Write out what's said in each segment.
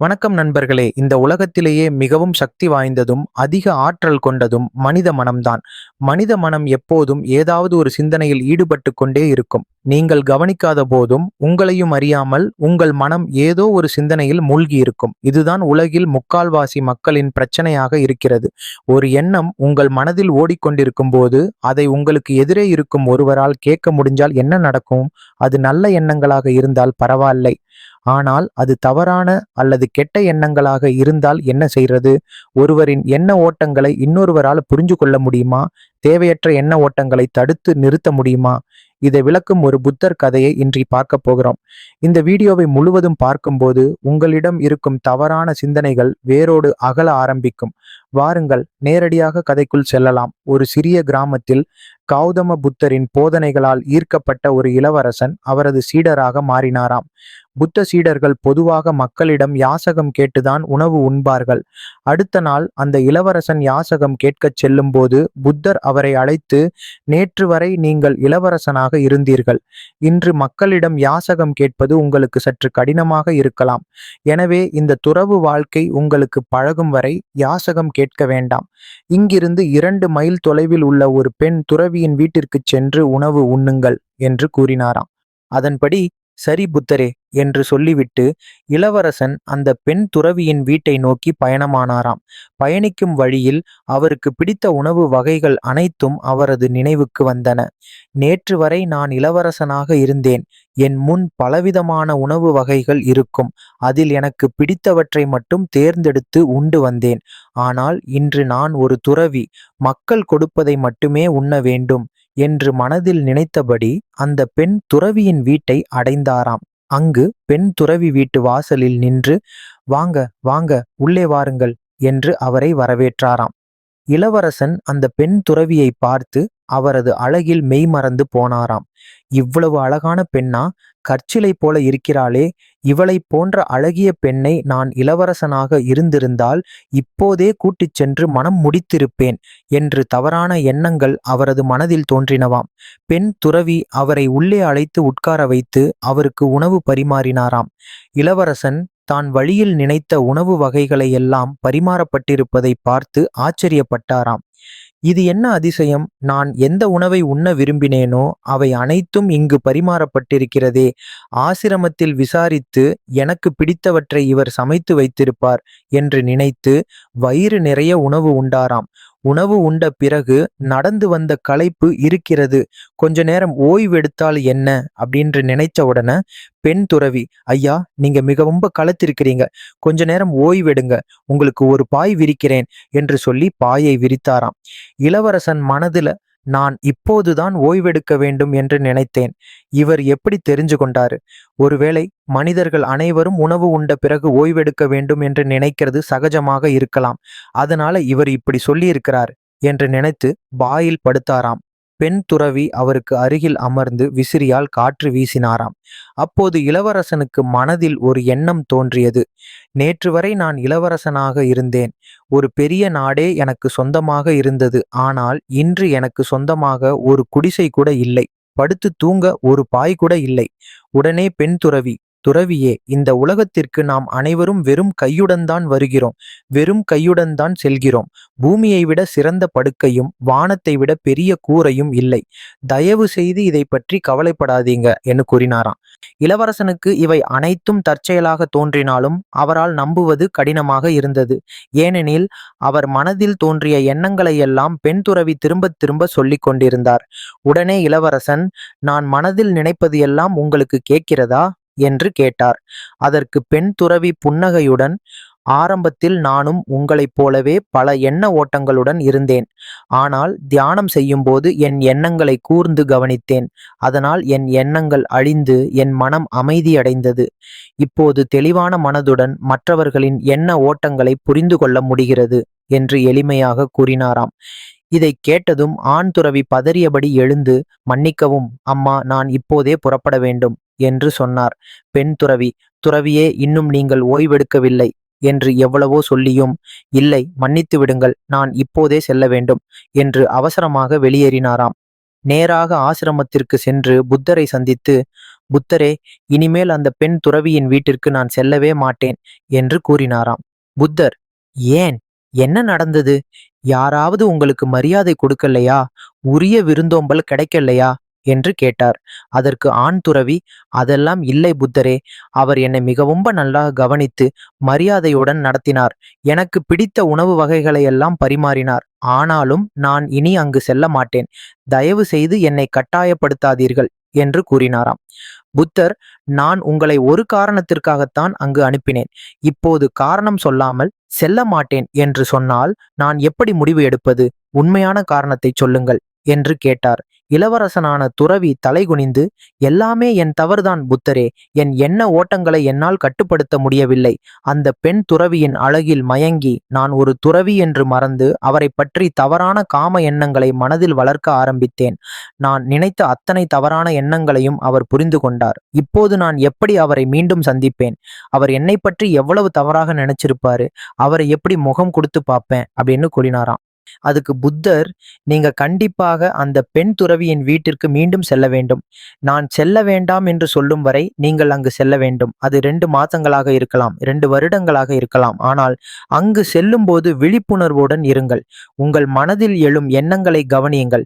வணக்கம் நண்பர்களே. இந்த உலகத்திலேயே மிகவும் சக்தி வாய்ந்ததும் அதிக ஆற்றல் கொண்டதும் மனித மனம்தான். மனித மனம் எப்போதும் ஏதாவது ஒரு சிந்தனையில் ஈடுபட்டு கொண்டே இருக்கும். நீங்கள் கவனிக்காத போதும் உங்களையும் அறியாமல் உங்கள் மனம் ஏதோ ஒரு சிந்தனையில் மூழ்கி இருக்கும். இதுதான் உலகில் முக்கால்வாசி மக்களின் பிரச்சனையாக இருக்கிறது. ஒரு எண்ணம் உங்கள் மனதில் ஓடிக்கொண்டிருக்கும் போது அதை உங்களுக்கு எதிரே இருக்கும் ஒருவரால் கேட்க முடிஞ்சால் என்ன நடக்கும்? அது நல்ல எண்ணங்களாக இருந்தால் பரவாயில்லை. ஆனால் அது தவறான அல்லது கெட்ட எண்ணங்களாக இருந்தால் என்ன செய்யறது ஒருவரின் எண்ண ஓட்டங்களை இன்னொருவரால் புரிஞ்சு கொள்ள முடியுமா? தேவையற்ற எண்ண ஓட்டங்களை தடுத்து நிறுத்த முடியுமா? இதை விளக்கும் ஒரு புத்தர் கதையை இன்றி பார்க்க போகிறோம். இந்த வீடியோவை முழுவதும் பார்க்கும்போது உங்களிடம் இருக்கும் தவறான சிந்தனைகள் வேரோடு அகல ஆரம்பிக்கும். வாருங்கள் நேரடியாக கதைக்குள் செல்லலாம். ஒரு சிறிய கிராமத்தில் கௌதம புத்தரின் போதனைகளால் ஈர்க்கப்பட்ட ஒரு இளவரசன் அவரது சீடராக மாறினாராம். புத்த சீடர்கள் பொதுவாக மக்களிடம் யாசகம் கேட்டுதான் உணவு உண்பார்கள். அடுத்த நாள் அந்த இளவரசன் யாசகம் கேட்கச் செல்லும்போது புத்தர் அவரை அழைத்து நேற்று வரை நீங்கள் இளவரசனாக இருந்தீர்கள். இன்று மக்களிடம் யாசகம் கேட்பது உங்களுக்கு சற்று கடினமாக இருக்கலாம். எனவே இந்த துறவு வாழ்க்கை உங்களுக்கு பழகும் வரை யாசகம் கேட்க வேண்டாம். இங்கிருந்து இரண்டு மைல் தொலைவில் உள்ள ஒரு பெண் துறவியின் வீட்டிற்கு சென்று உணவு உண்ணுங்கள் என்று கூறினாராம். அதன்படி சரி புத்தரே என்று சொல்லிவிட்டு இளவரசன் அந்த பெண் துறவியின் வீட்டை நோக்கி பயணமானாராம். பயணிக்கும் வழியில் அவருக்கு பிடித்த உணவு வகைகள் அனைத்தும் அவரது நினைவுக்கு வந்தன. நேற்று வரை நான் இளவரசனாக இருந்தேன். என் முன் பலவிதமான உணவு வகைகள் இருக்கும். அதில் எனக்கு பிடித்தவற்றை மட்டும் தேர்ந்தெடுத்து உண்டு வந்தேன். ஆனால் இன்று நான் ஒரு துறவி. மக்கள் கொடுப்பதை மட்டுமே உண்ண வேண்டும் என்று மனதில் நினைத்தபடி அந்த பெண் துறவியின் வீட்டை அடைந்தாராம். அங்கு பெண் துறவி வீட்டு வாசலில் நின்று வாங்க வாங்க உள்ளே வாருங்கள் என்று அவரை வரவேற்றாராம். இளவரசன் அந்த பெண் துறவியை பார்த்து அவரது அழகில் மெய் மறந்து போனாராம். இவ்வளவு அழகான பெண்ணா? கற்சிலை போல இருக்கிறாளே. இவளைப் போன்ற அழகிய பெண்ணை நான் இளவரசனாக இருந்திருந்தால் இப்போதே கூட்டிச் சென்று மனம் முடித்திருப்பேன் என்று தவறான எண்ணங்கள் அவரது மனதில் தோன்றினவாம். பெண் துறவி அவரை உள்ளே அழைத்து உட்கார வைத்து அவருக்கு உணவு பரிமாறினாராம். இளவரசன் தான் வழியில் நினைத்த உணவு வகைகளை எல்லாம் பரிமாறப்பட்டிருப்பதை பார்த்து ஆச்சரியப்பட்டாராம். இது என்ன அதிசயம்? நான் எந்த உணவை உண்ண விரும்பினேனோ அவை அனைத்தும் இங்கு பரிமாறப்பட்டிருக்கிறதே. ஆசிரமத்தில் விசாரித்து எனக்கு பிடித்தவற்றை இவர் சமைத்து வைத்திருப்பார் என்று நினைத்து வயிறு நிறைய உணவு உண்டாராம். உணவு உண்ட பிறகு நடந்து வந்த களைப்பு இருக்கிறது. கொஞ்ச நேரம் ஓய்வெடுத்தால் என்ன? அப்படின்று நினைச்ச உடனே பெண் துறவி ஐயா நீங்க மிக ரொம்ப களைத்திருக்கிறீங்க. கொஞ்ச நேரம் ஓய்வெடுங்க. உங்களுக்கு ஒரு பாய் விரிக்கிறேன் என்று சொல்லி பாயை விரித்தாராம். இளவரசன் மனதுல நான் இப்போதுதான் ஓய்வெடுக்க வேண்டும் என்று நினைத்தேன். இவர் எப்படி தெரிஞ்சு கொண்டாரு? ஒருவேளை மனிதர்கள் அனைவரும் உணவு உண்ட பிறகு ஓய்வெடுக்க வேண்டும் என்று நினைக்கிறது சகஜமாக இருக்கலாம். அதனால இவர் இப்படி சொல்லியிருக்கிறார் என்று நினைத்து பாயில் படுத்தாராம். பெண் துறவி அவருக்கு அருகில் அமர்ந்து விசிறியால் காற்று வீசினாராம். அப்போது இளவரசனுக்கு மனதில் ஒரு எண்ணம் தோன்றியது. நேற்று வரை நான் இளவரசனாக இருந்தேன். ஒரு பெரிய நாடே எனக்கு சொந்தமாக இருந்தது. ஆனால் இன்று எனக்கு சொந்தமாக ஒரு குடிசை கூட இல்லை. படுத்து தூங்க ஒரு பாய் கூட இல்லை. உடனே பெண் துறவி துறவியே இந்த உலகத்திற்கு நாம் அனைவரும் வெறும் கையுடன் தான் வருகிறோம் வெறும் கையுடன் தான் செல்கிறோம். பூமியை விட சிறந்த படுக்கையும் வானத்தை விட பெரிய கூரையும் இல்லை. தயவு செய்து இதை பற்றி கவலைப்படாதீங்க என்று கூறினாராம். இளவரசனுக்கு இவை அனைத்தும் தற்செயலாக தோன்றினாலும் அவரால் நம்புவது கடினமாக இருந்தது. ஏனெனில் அவர் மனதில் தோன்றிய எண்ணங்களை எல்லாம் பெண் துறவி திரும்ப திரும்ப சொல்லிக் கொண்டிருந்தார். உடனே இளவரசன் நான் மனதில் நினைப்பது எல்லாம் உங்களுக்கு கேட்கிறதா? என்று கேட்டார். அதற்கு பெண் துறவி புன்னகையுடன் ஆரம்பத்தில் நானும் உங்களைப் போலவே பல எண்ண ஓட்டங்களுடன் இருந்தேன். ஆனால் தியானம் செய்யும்போது என் எண்ணங்களை கூர்ந்து கவனித்தேன். அதனால் என் எண்ணங்கள் அழிந்து என் மனம் அமைதியடைந்தது. இப்போது தெளிவான மனதுடன் மற்றவர்களின் எண்ண ஓட்டங்களை புரிந்து கொள்ள முடிகிறது என்று எளிமையாக கூறினாராம். இதை கேட்டதும் ஆண் துறவி பதறியபடி எழுந்து மன்னிக்கவும் அம்மா நான் இப்போதே புறப்பட வேண்டும். என்று சொன்னார். பெண் துறவி துறவியே இன்னும் நீங்கள் ஓய்வெடுக்கவில்லை என்று எவ்வளவோ சொல்லியும் இல்லை மன்னித்து விடுங்கள் நான் இப்போதே செல்ல வேண்டும் என்று அவசரமாக வெளியேறினாராம். நேராக ஆசிரமத்திற்கு சென்று புத்தரை சந்தித்து புத்தரே இனிமேல் அந்த பெண் துறவியின் வீட்டிற்கு நான் செல்லவே மாட்டேன் என்று கூறினாராம். புத்தர் ஏன்? என்ன நடந்தது? யாராவது உங்களுக்கு மரியாதை கொடுக்கலையா? உரிய விருந்தோம்பல் கிடைக்கலையா? என்று கேட்டார். அதற்கு ஆண் துறவி அதெல்லாம் இல்லை புத்தரே. அவர் என்னை மிகவும் நல்லா கவனித்து மரியாதையுடன் நடத்தினார். எனக்கு பிடித்த உணவு வகைகளை எல்லாம் பரிமாறினார். ஆனாலும் நான் இனி அங்கு செல்ல மாட்டேன். தயவு செய்து என்னை கட்டாயப்படுத்தாதீர்கள் என்று கூறினாராம். புத்தர் நான் உங்களை ஒரு காரணத்திற்காகத்தான் அங்கு அனுப்பினேன். இப்போது காரணம் சொல்லாமல் செல்ல மாட்டேன் என்று சொன்னால் நான் எப்படி முடிவு எடுப்பது? உண்மையான காரணத்தை சொல்லுங்கள் என்று கேட்டார். இளவரசனான துறவி தலைகுனிந்து எல்லாமே என் தவறுதான் புத்தரே என் எண்ண ஓட்டங்களை என்னால் கட்டுப்படுத்த முடியவில்லை. அந்த பெண் துறவியின் அழகில் மயங்கி நான் ஒரு துறவி என்று மறந்து அவரை பற்றி தவறான காம எண்ணங்களை மனதில் வளர்க்க ஆரம்பித்தேன். நான் நினைத்த அத்தனை தவறான எண்ணங்களையும் அவர் புரிந்து கொண்டார். இப்போது நான் எப்படி அவரை மீண்டும் சந்திப்பேன்? அவர் என்னை பற்றி எவ்வளவு தவறாக நினைச்சிருப்பாரு? அவரை எப்படி முகம் கொடுத்து பார்ப்பேன்? அப்படின்னு கூறினாராம். அதுக்கு புத்தர் நீங்க கண்டிப்பாக அந்த பெண் துறவியின் வீட்டிற்கு மீண்டும் செல்ல வேண்டும். நான் செல்ல வேண்டாம் என்று சொல்லும் வரை நீங்கள் அங்கு செல்ல வேண்டும். அது ரெண்டு மாதங்களாக இருக்கலாம் ரெண்டு வருடங்களாக இருக்கலாம். ஆனால் அங்கு செல்லும் போது விழிப்புணர்வுடன் இருங்கள். உங்கள் மனதில் எழும் எண்ணங்களை கவனியுங்கள்.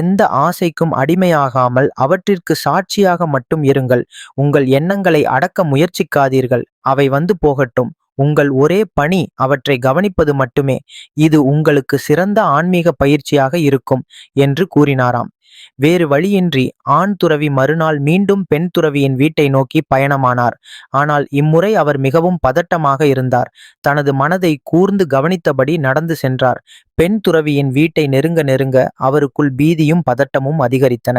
எந்த ஆசைக்கும் அடிமையாகாமல் அவற்றிற்கு சாட்சியாக மட்டும் இருங்கள். உங்கள் எண்ணங்களை அடக்க முயற்சிக்காதீர்கள். அவை வந்து போகட்டும். உங்கள் ஒரே பணி அவற்றை கவனிப்பது மட்டுமே. இது உங்களுக்கு சிறந்த ஆன்மீக பயிற்சியாக இருக்கும் என்று கூறினாராம். வேறு வழியின்றி ஆண் துறவி மறுநாள் மீண்டும் பெண் துறவியின் வீட்டை நோக்கி பயணமானார். ஆனால் இம்முறை அவர் மிகவும் பதட்டமாக இருந்தார். தனது மனதை கூர்ந்து கவனித்தபடி நடந்து சென்றார். பெண் துறவியின் வீட்டை நெருங்க நெருங்க அவருக்குள் பீதியும் பதட்டமும் அதிகரித்தன.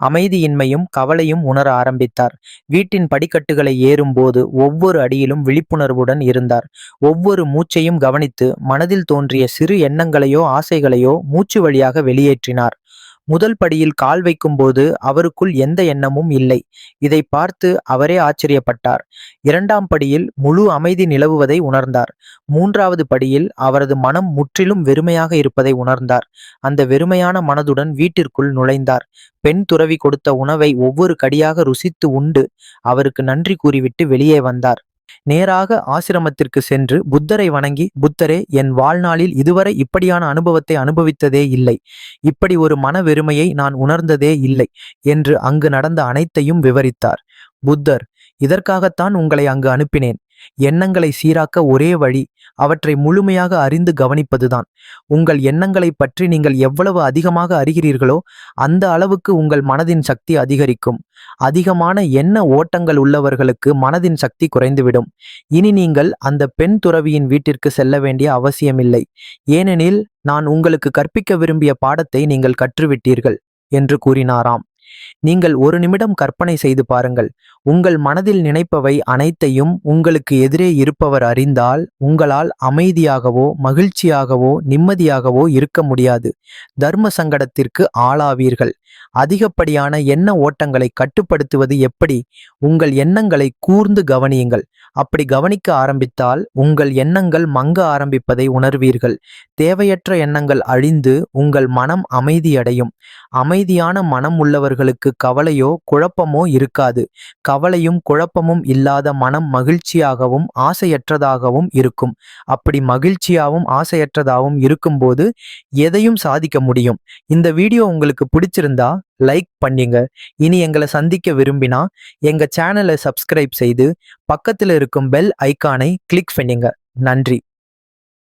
அமைதியின்மையும் கவலையும் உணர ஆரம்பித்தார். வீட்டின் படிக்கட்டுகளை ஏறும்போது ஒவ்வொரு அடியிலும் விழிப்புணர்வுடன் இருந்தார். ஒவ்வொரு மூச்சையும் கவனித்து மனதில் தோன்றிய சிறு எண்ணங்களையோ ஆசைகளையோ மூச்சு வழியாக வெளியேற்றினார். முதல் படியில் கால் வைக்கும்போது அவருக்குள் எந்த எண்ணமும் இல்லை. இதை பார்த்து அவரே ஆச்சரியப்பட்டார். இரண்டாம் படியில் முழு அமைதி நிலவுவதை உணர்ந்தார். மூன்றாவது படியில் அவரது மனம் முற்றிலும் வெறுமையாக இருப்பதை உணர்ந்தார். அந்த வெறுமையான மனதுடன் வீட்டிற்குள் நுழைந்தார். பெண் துறவி கொடுத்த உணவை ஒவ்வொரு கடியாக ருசித்து உண்டு. அவருக்கு நன்றி கூறிவிட்டு வெளியே வந்தார். நேராக ஆசிரமத்திற்கு சென்று புத்தரை வணங்கி புத்தரே என் வாழ்நாளில் இதுவரை இப்படியான அனுபவத்தை அனுபவித்ததே இல்லை. இப்படி ஒரு மன வெறுமையை நான் உணர்ந்ததே இல்லை என்று அங்கு நடந்த அனைத்தையும் விவரித்தார். புத்தர் இதற்காகத்தான் உங்களை அங்கு அனுப்பினேன். எண்ணங்களை சீராக்க ஒரே வழி அவற்றை முழுமையாக அறிந்து கவனிப்பதுதான். உங்கள் எண்ணங்களை பற்றி நீங்கள் எவ்வளவு அதிகமாக அறிகிறீர்களோ அந்த அளவுக்கு உங்கள் மனதின் சக்தி அதிகரிக்கும். அதிகமான எண்ண ஓட்டங்கள் உள்ளவர்களுக்கு மனதின் சக்தி குறைந்துவிடும். இனி நீங்கள் அந்த பெண் துறவியின் வீட்டிற்கு செல்ல வேண்டிய அவசியமில்லை. ஏனெனில் நான் உங்களுக்கு கற்பிக்க விரும்பிய பாடத்தை நீங்கள் கற்றுவிட்டீர்கள் என்று கூறினாராம். நீங்கள் ஒரு நிமிடம் கற்பனை செய்து பாருங்கள். உங்கள் மனதில் நினைப்பவை அனைத்தையும் உங்களுக்கு எதிரே இருப்பவர் அறிந்தால் உங்களால் அமைதியாகவோ மகிழ்ச்சியாகவோ நிம்மதியாகவோ இருக்க முடியாது. தர்ம சங்கடத்திற்கு ஆளாவீர்கள். அதிகப்படியான எண்ண ஓட்டங்களை கட்டுப்படுத்துவது எப்படி? உங்கள் எண்ணங்களை கூர்ந்து கவனியுங்கள். அப்படி கவனிக்க ஆரம்பித்தால் உங்கள் எண்ணங்கள் மங்க ஆரம்பிப்பதை உணர்வீர்கள். தேவையற்ற எண்ணங்கள் அழிந்து உங்கள் மனம் அமைதியடையும். அமைதியான மனம் அவர்களுக்கு கவலையோ குழப்பமோ இருக்காது. கவலையும் குழப்பமும் இல்லாத மனம் மகிழ்ச்சியாகவும் ஆசையற்றதாகவும் இருக்கும். அப்படி மகிழ்ச்சியாகவும் ஆசையற்றதாகவும் இருக்கும்போது எதையும் சாதிக்க முடியும். இந்த வீடியோ உங்களுக்கு பிடிச்சிருந்தா லைக் பண்ணிங்க. இனி எங்களை சந்திக்க விரும்பினா எங்கள் சேனலை சப்ஸ்கிரைப் செய்து பக்கத்தில் இருக்கும் பெல் ஐக்கானை கிளிக் பண்ணுங்க. நன்றி.